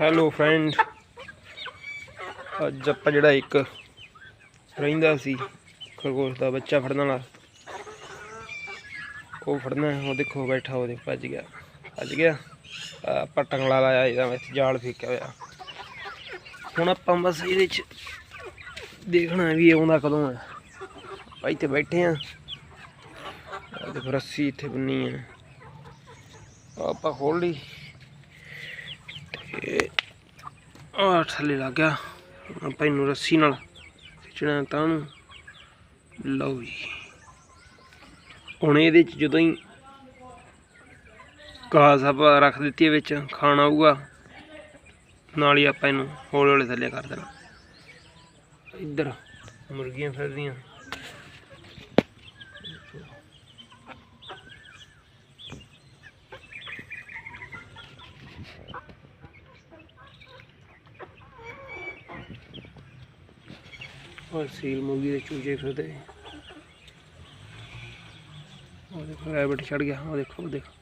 Hello friend ਅੱਜ ਆਪਾਂ ਜਿਹੜਾ ਇੱਕ ਰਹਿੰਦਾ ਸੀ, ਖਰਗੋਸ਼ ਦਾ ਬੱਚਾ ਫੜਨ ਵਾਲਾ। ਉਹ ਫੜਨਾ, ਉਹ ਦੇਖੋ, ਬੈਠਾ ਉਹਦੇ ਭੱਜ ਗਿਆ। ਭੱਜ ਗਿਆ। ਆਪਾਂ ਟੰਗਲਾ ਲਾਇਆ ਇਹਦਾ, ਵਿੱਚ ਜਾਲ ਫੇਕਿਆ ਹੋਇਆ। ਹੁਣ ਆਪਾਂ ਬਸ ਇਹਦੇ ਚ ਦੇਖਣਾ ਵੀ ਆਉਂਦਾ ਕਦੋਂ ਹੈ ਆਪਾਂ ਇੱਥੇ ਬੈਠੇ ਆ ਦੇਖੋ, ਰੱਸੀ ਇੱਥੇ ਬੰਨੀ ਹੈ। ਆਪਾਂ ਖੋਲ ਲਈ। ਤੇ ਆ ਥੱਲੇ ਲੱਗ ਗਿਆ। ਆਪਾਂ ਇਹਨੂੰ ਰੱਸੀ ਨਾਲ ਖਿੱਚਣਾ ਤਾਂ ਨੂੰ ਲਓ ਜੀ। ਹੁਣ ਇਹਦੇ ਚ ਜਦੋਂ ਹੀ ਘਾਸ ਆਪਾਂ ਰੱਖ ਦਿੱਤੀ ਵਿੱਚ, ਖਾਣਾ ਆਊਗਾ ਨਾਲ ਹੀ ਆਪਾਂ ਇਹਨੂੰ ਹੌਲੇ ਹੌਲੇ ਥੱਲੇ ਕਰ ਦੇਣਾ। ਇੱਧਰ ਮੁਰਗੀਆਂ ਫਿਰਦੀਆਂ। ਔਰ ਸੀਲ ਮੁਰਗੀ ਦੇ ਚੂਜੇ ਫਿਰਦੇ। ਉਹ ਦੇਖੋ ਰੈਬਿਟ ਚੜ ਗਿਆ। ਉਹ ਦੇਖੋ ਉਹ ਦੇਖੋ।